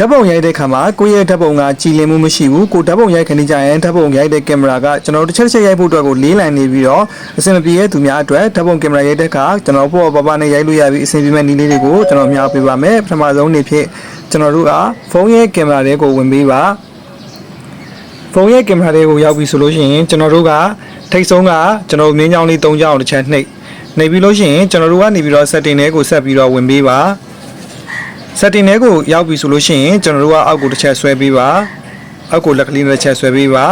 ဓာတ်ပုံရိုက်တဲ့ခါမှာကိုယ့်ရဲ့ဓာတ်ပုံကကြည်လင်မှုမရှိဘူးကိုဓာတ်ပုံရိုက်ခဏကြရင်ဓာတ်ပုံရိုက်တဲ့ကင်မရာကကျွန်တော်တို့တစ်ချက်တစ်ချက်ရိုက်ဖို့အတွက်ကိုလေးလံနေပြီးတော့အဆင်မပြေတဲ့သူများအတွက်ဓာတ်ပုံကင်မရာရိုက်တဲ့ခါကျွန်တော်ပေါ့ပေါ့ပါပါနဲ့ရိုက်လို့ရပြီးအဆင်ပြေမဲ့နည်းလေးတွေကိုကျွန်တော်မျှော်ပေးပါမယ်ပထမဆုံးနေဖြစ်ကျွန်တော်တို့ကဖုန်းရဲ့ကင်မရာတွေကိုဝင်ပေးပါဖုန်းရဲ့ကင်မရာတွေကိုရောက်ပြီဆိုလို့ရှိရင်ကျွန်တော်တို့ကထိတ်ဆုံးကကျွန်တော်မြင်းချောင်းလေး၃ချောင်းတစ်ချက်နှိပ်နှိပ်ပြီးလို့ရှိရင်ကျွန်တော်တို့ကနေပြီးတော့ setting တွေကိုဆက်ပြီးတော့ဝင်ပေးပါ setting တွေကိုရောက်ပြီဆိုလို့ရှိရင်ကျွန်တော်တို့ကအောက်ကိုတစ်ချက်ဆွဲပေးပါအောက်ကိုလက်ကလေးနဲ့တစ်ချက်ဆွဲပေးပါ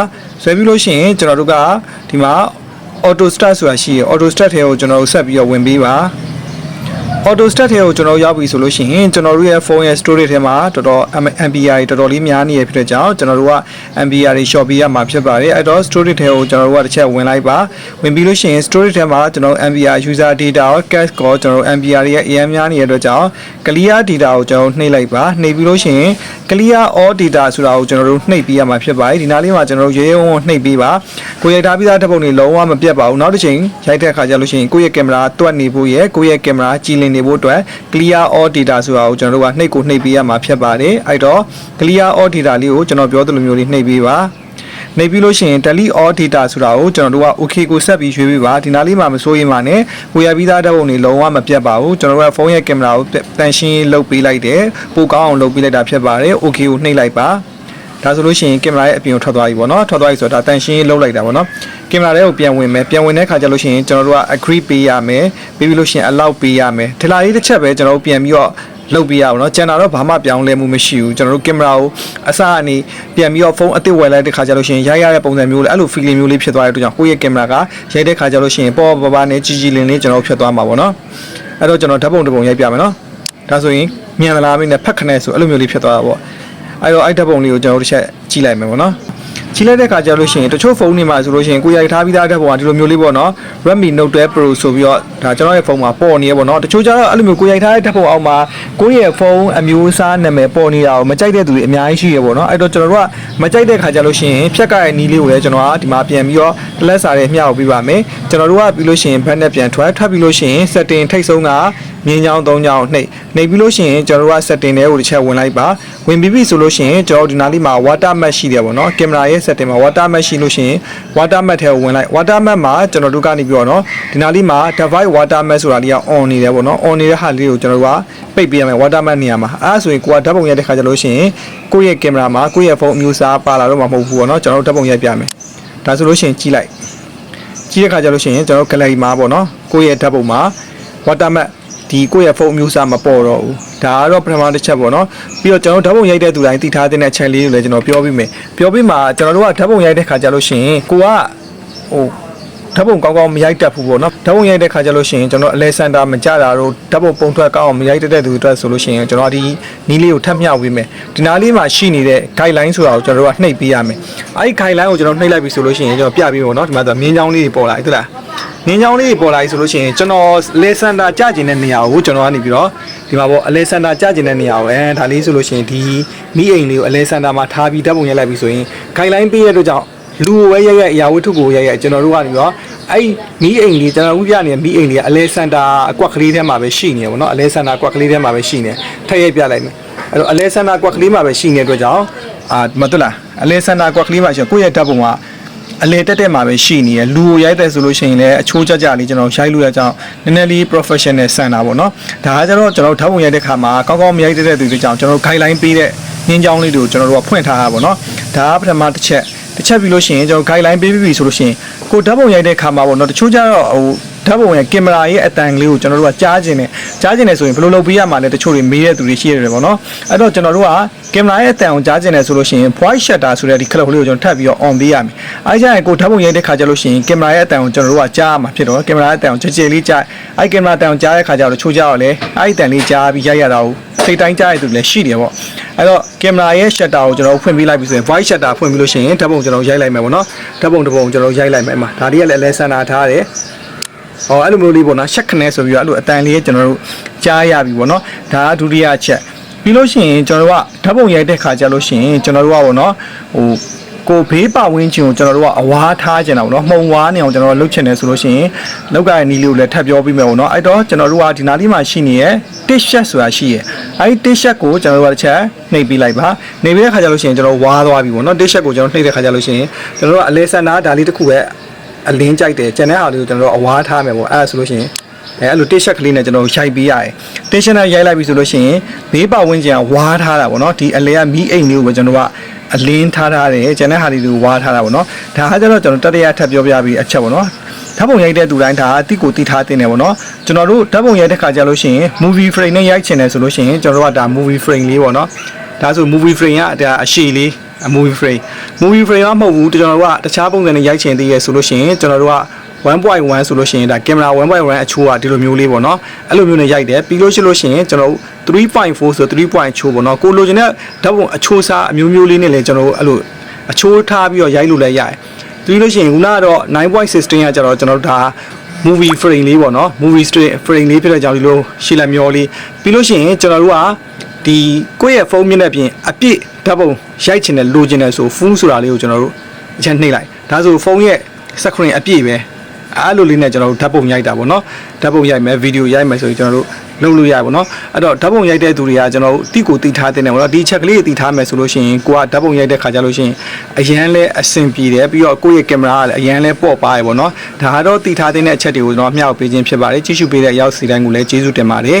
ဆွဲပြီးလို့ရှိရင်ကျွန်တော်တို့ကဒီမှာ auto start ဆိုတာရှိရယ် auto start ထဲကိုကျွန်တော်တို့ဆက်ပြီးတော့ဝင်ပေးပါ auto start ထဲကိုကျွန်တော်ရောက်ပြီဆိုလို့ရှိရင်ကျွန်တော်တို့ရဲ့ဖုန်းရဲ့ storage ထဲမှာတော်တော် MBR တွေတော်တော်လေးများနေရဖြစ်တဲ့ကြောင့်ကျွန်တော်တို့က MBR တွေ short ပေးရမှာဖြစ်ပါတယ်အဲ့တော့ storage ထဲကိုကျွန်တော်တို့ကတစ်ချက်ဝင်လိုက်ပါဝင်ပြီးလို့ရှိရင် storage ထဲမှာကျွန်တော် MBR user data ရော cache ကိုကျွန်တော် MBR တွေရဲ့ AM များနေတဲ့အတွက်ကြောင့် clear data ကိုကျွန်တော်နှိပ်လိုက်ပါနှိပ်ပြီးလို့ရှိရင် clear all data ဆိုတာကိုကျွန်တော်တို့နှိပ်ပေးရမှာဖြစ်ပါတယ်ဒီနားလေးမှာကျွန်တော်တို့ရေရေဝုံဝုံနှိပ်ပေးပါကိုရိုက်ထားပြီးသားဓာတ်ပုံတွေလုံးဝမပြတ်ပါဘူးနောက်တစ်ချိန်ရိုက်တဲ့အခါကျလို့ရှိရင်ကိုယ့်ရဲ့ကင်မရာတွက်နေဖို့ရဲ့ကိုယ့်ရဲ့ကင်မရာကြည်လင်နေဖို့အတွက် clear all data ဆိုတာကိုကျွန်တော်တို့ကနှိပ်ကိုနှိပ်ပေးရမှာဖြစ်ပါတယ်အဲ့တော့ clear all data လေးကိုကျွန်တော်ပြောသလိုမျိုးလေးနှိပ်ပေးပါနေပြီးလို့ရှိရင် delete all data ဆိုတာကိုကျွန်တော်တို့က okay ကိုဆက်ပြီးရွှေ့ပေးပါဒီနားလေးမှာမစိုးရင်ပါနဲ့ကိုရပြီးသားဓာတ်ပုံတွေလုံးဝမပြတ်ပါဘူးကျွန်တော်တို့ကဖုန်းရဲ့ကင်မရာကိုတန်ရှင်းလုပ်ပေးလိုက်တယ်ပိုကောင်းအောင်လုပ်ပေးလိုက်တာဖြစ်ပါတယ် okay ကိုနှိပ်လိုက်ပါ ဒါဆိုလို့ရှိရင်ကင်မရာရဲ့အပြင်ကိုထွက်သွားပြီပေါ့နော်ထွက်သွားပြီဆိုတော့ဒါတန်ရှင်းလုပ်လိုက်တာပေါ့နော်ကင်မရာလေးကိုပြန်ဝင်မယ်ပြန်ဝင်တဲ့ခါကျလို့ရှိရင်ကျွန်တော်တို့က agree ပေးရမယ်ပြီးပြီးလို့ရှိရင် allow ပေးရမယ်ဒီလာလေးတစ်ချက်ပဲကျွန်တော်တို့ပြန်ပြီးတော့လုပ်ပြရအောင်เนาะကျန်တာတော့ဘာမှပြောင်းလဲမှုမရှိဘူးကျွန်တော်တို့ကင်မရာကိုအစအနေပြန်ပြီးတော့ဖုန်းအသစ်ဝယ်လိုက်တဲ့ခါကျလို့ရှိရင်ရိုက်ရတဲ့ပုံစံမျိုးလေးအဲ့လို feeling မျိုးလေးဖြစ်သွားတဲ့အတွက်ကြောင့်ကိုယ့်ရဲ့ကင်မရာကရိုက်တဲ့ခါကျလို့ရှိရင်ပေါ်ပေါ်ပါပါနဲ့ကြီးကြီးလင်းလင်းကျွန်တော်ဖြစ်သွားမှာပေါ့နော်အဲ့တော့ကျွန်တော်ဓာတ်ပုံတစ်ပုံရိုက်ပြမယ်နော်ဒါဆိုရင်မြန်သလားမင်းနဲ့ဖက်ခနဲ့ဆိုအဲ့လိုမျိုးလေးဖြစ်သွားတာပေါ့ အဲ့တော့အဲ့ဓာတ်ပုံလေးကိုကျွန်တော်တို့တစ်ချက်ကြည့်လိုက်မယ်ပေါ့နော်ကြည့်လိုက်တဲ့ခါကျလို့ရှိရင်တချို့ဖုန်းတွေမှာဆိုလို့ရှိရင်ကိုရိုက်ထားပြီးသားတဲ့ပုံကဒီလိုမျိုးလေးပေါ့နော် Redmi Note 12 Pro ဆိုပြီးတော့ဒါကျွန်တော်ရဲ့ဖုန်းမှာပေါ်နေရပေါ့နော်တချို့ကျတော့အဲ့လိုမျိုးကိုရိုက်ထားတဲ့ဓာတ်ပုံအောက်မှာကိုယ့်ရဲ့ဖုန်းအမျိုးအစားနာမည်ပေါ်နေတာကိုမကြိုက်တဲ့သူတွေအများကြီးရှိရပေါ့နော်အဲ့တော့ကျွန်တော်တို့ကမကြိုက်တဲ့ခါကျလို့ရှိရင်ဖြတ်ကရဲ့နီးလေးကိုလည်းကျွန်တော်ကဒီမှာပြန်ပြီးတော့တလက်စာတွေမျှဝေပေးပါမယ်ကျွန်တော်တို့ကပြီးလို့ရှိရင် back နဲ့ပြန်ထွက်ထွက်ပြီးလို့ရှိရင် setting ထိတ်ဆုံးက မြင်းချောင်း၃ချောင်းနှိပ်နှိပ်ပြီးလို့ရှိရင်ကျွန်တော်တို့က setting တွေကိုတစ်ချက်ဝင်လိုက်ပါဝင်ပြီးပြီဆိုလို့ရှိရင်ကျွန်တော်တို့ဒီနားလေးမှာ water mat ရှိတယ်ပေါ့နော်ကင်မရာရဲ့ setting မှာ water mat ရှိလို့ရှိရင် water mat ထဲကိုဝင်လိုက် water mat မှာကျွန်တော်တို့ကနေပြီးတော့နော်ဒီနားလေးမှာ device water mat ဆိုတာလေးက on နေတယ်ပေါ့နော် on နေတဲ့ဟာလေးကိုကျွန်တော်တို့ကပိတ်ပေးရမယ် water mat နေရာမှာအဲဒါဆိုရင်ကိုကဓာတ်ပုံရိုက်တဲ့ခါကျလို့ရှိရင်ကိုယ့်ရဲ့ကင်မရာမှာကိုယ့်ရဲ့ဖုန်းအမျိုးအစားပါလာတော့မှာမဟုတ်ဘူးပေါ့နော်ကျွန်တော်တို့ဓာတ်ပုံရိုက်ပြမယ်ဒါဆိုလို့ရှိရင်ကြည့်လိုက်ကြည့်တဲ့ခါကျလို့ရှိရင်ကျွန်တော်တို့ gallery မှာပေါ့နော်ကိုယ့်ရဲ့ဓာတ်ပုံမှာ water mat ဒီကိုယ့်ရဲ့ဖုန်းအမျိုးအစားမပေါ်တော့ဘူးဒါကတော့ပထမတစ်ချက်ပေါ့နော်ပြီးတော့ကျွန်တော်ဓာတ်ပုံရိုက်တဲ့သူတိုင်းသိထားတဲ့ချက်လေးကိုလည်းကျွန်တော်ပြောပြမယ်ပြောပြမှာကျွန်တော်တို့ကဓာတ်ပုံရိုက်တဲ့ခါကျလို့ရှိရင်ကိုကဟို ဓာတ်ပုံကောင်းကောင်းမရိုက်တတ်ဘူးပေါ့နော်ဓာတ်ပုံရိုက်တဲ့ခါကျလို့ရှိရင်ကျွန်တော်အလဲစင်တာမကြတာတို့ဓာတ်ပုံပုံထွက်ကောင်းအောင်မရိုက်တတ်တဲ့သူတွေအတွက်ဆိုလို့ရှိရင်ကျွန်တော်ဒီနီးလေးကိုထပ်မျှဝေမယ်ဒီနားလေးမှာရှိနေတဲ့ guideline ဆိုတာကိုကျွန်တော်တို့ကနှိပ်ပေးရမယ်အဲ့ဒီ guideline ကိုကျွန်တော်နှိပ်လိုက်ပြီဆိုလို့ရှိရင်ကျွန်တော်ပြပေးပါတော့ဒီမှာဆိုမြင်းချောင်းလေးတွေပေါ်လာပြီဟုတ်လားနင်းချောင်းလေးပေါ်လာပြီဆိုလို့ရှိရင်ကျွန်တော်လေစန်တာကြကျင်တဲ့နေရာကိုကျွန်တော်ကနေပြီးတော့ဒီမှာပေါ့အလေစန်တာကြကျင်တဲ့နေရာကိုအဲဒါလေးဆိုလို့ရှိရင်ဒီမိအိမ်လေးကိုအလေစန်တာမှာထားပြီးဓာတ်ပုံရိုက်လိုက်ပြီဆိုရင် guideline ပေးရတဲ့အတွက်ကြောင့် လူကိုပဲရိုက်ရိုက်အရာဝတ္ထုကိုရိုက်ရိုက်ကျွန်တော်တို့ကနေပြီးတော့အဲ့မိအိမ်လေးကျွန်တော်ဥပြနေတဲ့မိအိမ်လေးကအလေစန်တာအကွက်ကလေးထဲမှာပဲရှိနေရပေါ့နော်အလေစန်တာအကွက်ကလေးထဲမှာပဲရှိနေထည့်ရိုက်ပြလိုက်မယ်အဲ့တော့အလေစန်တာအကွက်ကလေးမှာပဲရှိနေတဲ့အတွက်ကြောင့်အာမဟုတ်လားအလေစန်တာအကွက်ကလေးမှာရှိကိုယ့်ရဲ့ဓာတ်ပုံကအလေတက်တက်မှာပဲရှိနေရလူကိုရိုက်တဲ့ဆိုလို့ရှိရင်လည်းအချိုးကြကြလေးကျွန်တော်ရိုက်လို့ရကြအောင်နည်းနည်းလေး professional ဆန်တာပေါ့နော်ဒါကကျတော့ကျွန်တော်ဓာတ်ပုံရိုက်တဲ့ခါမှာကောင်းကောင်းမရိုက်တတ်တဲ့သူတွေကြောင့်ကျွန်တော် guideline ပေးတဲ့ညင်းချောင်းလေးတွေကိုကျွန်တော်တို့ကဖွင့်ထားတာပေါ့နော်ဒါကပထမတစ်ချက် တစ်ချက်ပြီးလို့ရှိရင်ကျွန်တော် guideline ပေးပြီးပြီဆိုလို့ရှိရင်ကိုဓာတ်ပုံရိုက်တဲ့ခါမှာပေါ့နော်တချို့ကျတော့ဟိုဓာတ်ပုံရဲ့ကင်မရာရဲ့အတန်ကလေးကိုကျွန်တော်တို့ကကြားကျင်တယ်ကြားကျင်တယ်ဆိုရင်ဘယ်လိုလုပ်ပေးရမှာလဲတချို့တွေမေးတဲ့သူတွေရှိရတယ်ပေါ့နော်အဲ့တော့ကျွန်တော်တို့ကကင်မရာရဲ့အတန်ကိုကြားကျင်တယ်ဆိုလို့ရှိရင် voice shutter ဆိုတဲ့ဒီ clip လေးကိုကျွန်တော်ထပ်ပြီးတော့ on ပေးရမယ်အဲကြရင်ကိုဓာတ်ပုံရိုက်တဲ့ခါကျလို့ရှိရင်ကင်မရာရဲ့အတန်ကိုကျွန်တော်တို့ကကြားရမှာဖြစ်တော့ကင်မရာရဲ့အတန်ကိုကြည်ကြည်လေးကြားအဲကင်မရာအတန်ကိုကြားတဲ့ခါကျတော့တချို့ကြတော့လေအဲအတန်လေးကြားပြီးရိုက်ရတာကိုစိတ်တိုင်းကြားရတဲ့သူလည်းရှိတယ်ပေါ့ အဲ့တော့ကင်မရာရဲ့ shutter ကိုကျွန်တော်ဖွင့်ပေးလိုက်ပြီဆိုရင် voice shutter ဖွင့်ပြီးလို့ရှိရင်ဓာတ်ပုံကျွန်တော်ရိုက်လိုက်မယ်ပေါ့နော်ဓာတ်ပုံတစ်ပုံကျွန်တော်ရိုက်လိုက်မယ်အမဒါတွေကလည်းလဲဆန္ဒထားတယ်ဟောအဲ့လိုမျိုးလေးပေါ့နော်ရှက်ခနဲဆိုပြီးတော့အဲ့လိုအတန်လေးကျွန်တော်တို့ကြားရပြီပေါ့နော်ဒါကဒုတိယချက်ပြီးလို့ရှိရင်ကျွန်တော်တို့ကဓာတ်ပုံရိုက်တဲ့ခါကျလို့ရှိရင်ကျွန်တော်တို့ကပေါ့နော်ဟို ကိုဘေးပဝင်းချင်ကိုကျွန်တော်တို့ကအဝါထားကျင်တာပေါ့နော်မှုံဝါနေအောင်ကျွန်တော်တို့လုပ်ချင်တယ်ဆိုလို့ရှိရင်လောက်ကရနီလေးကိုလည်းထပ်ပြောပြီးမယ်ပေါ့နော်အဲ့တော့ကျွန်တော်တို့ကဒီနားလေးမှာရှိနေတဲ့ t-shirt ဆိုတာရှိရယ်အဲ့ဒီ t-shirt ကိုကျွန်တော်တို့ကတစ်ချက်နှိပ်ပေးလိုက်ပါနှိပ်ပေးတဲ့ခါကျလို့ရှိရင်ကျွန်တော်ဝါသွားပြီပေါ့နော် t-shirt ကိုကျွန်တော်နှိပ်တဲ့ခါကျလို့ရှိရင်ကျွန်တော်တို့ကအလဲဆန်နာဒါလေးတစ်ခုပဲအလင်းကြိုက်တယ်ကျန်တဲ့ဟာလေးကိုကျွန်တော်တို့အဝါထားမယ်ပေါ့အဲ့ဒါဆိုလို့ရှိရင် အဲအဲ့လို t-shirt ကလေးနဲ့ကျွန်တော်ရိုက်ပေးရတယ် t-shirt နဲ့ရိုက်လိုက်ပြီဆိုလို့ရှိရင်ဘေးပဝင်းကျင်ကဝါထားတာပေါ့နော်ဒီအလဲကမီးအိမ်လေးကိုပဲကျွန်တော်တို့ကအလင်းထားထားတယ်ကျန်တဲ့ဟာတွေကိုဝါထားတာပေါ့နော်ဒါကကျတော့ကျွန်တော်တတိယထပ်ပြောပြပြီးအချက်ပေါ့နော်ဓာတ်ပုံရိုက်တဲ့သူတိုင်းဒါတိကိုတိထားတင်တယ်ပေါ့နော်ကျွန်တော်တို့ဓာတ်ပုံရိုက်တဲ့ခါကျလို့ရှိရင် movie frame နဲ့ရိုက်ချင်တယ်ဆိုလို့ရှိရင်ကျွန်တော်တို့ကဒါ movie frame လေးပေါ့နော်ဒါဆို movie frame ကဒါအရှိလေး movie frame movie frame ကမဟုတ်ဘူးကျွန်တော်တို့ကတခြားပုံစံနဲ့ရိုက်ချင်သေးရဆိုလို့ရှိရင်ကျွန်တော်တို့က 1.1ဆိုလို့ရှိရင်ဒါကင်မရာ1.1အချိုးကဒီလိုမျိုးလေးပေါ့နော်အဲ့လိုမျိုးနဲ့ရိုက်တယ်ပြီးလို့ရှိလို့ရှိရင်ကျွန်တော်တို့3.4ဆို3.2ချိုးပေါ့နော်ကိုလိုချင်တဲ့ဓာတ်ပုံအချိုးစားအမျိုးမျိုးလေးနဲ့လည်းကျွန်တော်တို့အဲ့လိုအချိုးထားပြီးတော့ရိုက်လို့လည်းရတယ်ပြီးလို့ရှိရင်ခုနကတော့9.16ကကျတော့ကျွန်တော်တို့ဒါ movie frame လေးပေါ့နော် movie straight frame လေးဖြစ်တဲ့ကြောင့်ဒီလိုရှည်လက်မျောလေးပြီးလို့ရှိရင်ကျွန်တော်တို့ကဒီကိုယ့်ရဲ့ဖုန်းမျက်နှာပြင်အပြည့်ဓာတ်ပုံရိုက်ချင်တယ်လိုချင်တယ်ဆိုဖုန်းဆိုတာလေးကိုကျွန်တော်တို့အချက်နှိပ်လိုက်ဒါဆိုဖုန်းရဲ့ screen အပြည့်ပဲ အဲ့လိုလေးနဲ့ကျွန်တော်တို့ဓာတ်ပုံရိုက်တာပေါ့နော်ဓာတ်ပုံရိုက်မယ်ဗီဒီယိုရိုက်မယ်ဆိုရင်ကျွန်တော်တို့လုပ်လို့ရပါဘောနော်အဲ့တော့ဓာတ်ပုံရိုက်တဲ့သူတွေကကျွန်တော်တို့တိကိုတိထားတဲ့နေပေါ့နော်ဒီချက်ကလေးတိထားမယ်ဆိုလို့ရှိရင်ကိုကဓာတ်ပုံရိုက်တဲ့ခါကျလို့ရှိရင်အရန်လဲအဆင်ပြေတယ်ပြီးတော့ကိုယ့်ရဲ့ကင်မရာကလည်းအရန်လဲပေါ့ပါရပေါ့နော်ဒါကတော့တိထားတဲ့အချက်တွေကိုကျွန်တော်မျှဝေပေးခြင်းဖြစ်ပါတယ်ကြည့်ရှုပေးတဲ့အရောက်စီတိုင်းကိုလည်းကျေးဇူးတင်ပါတယ်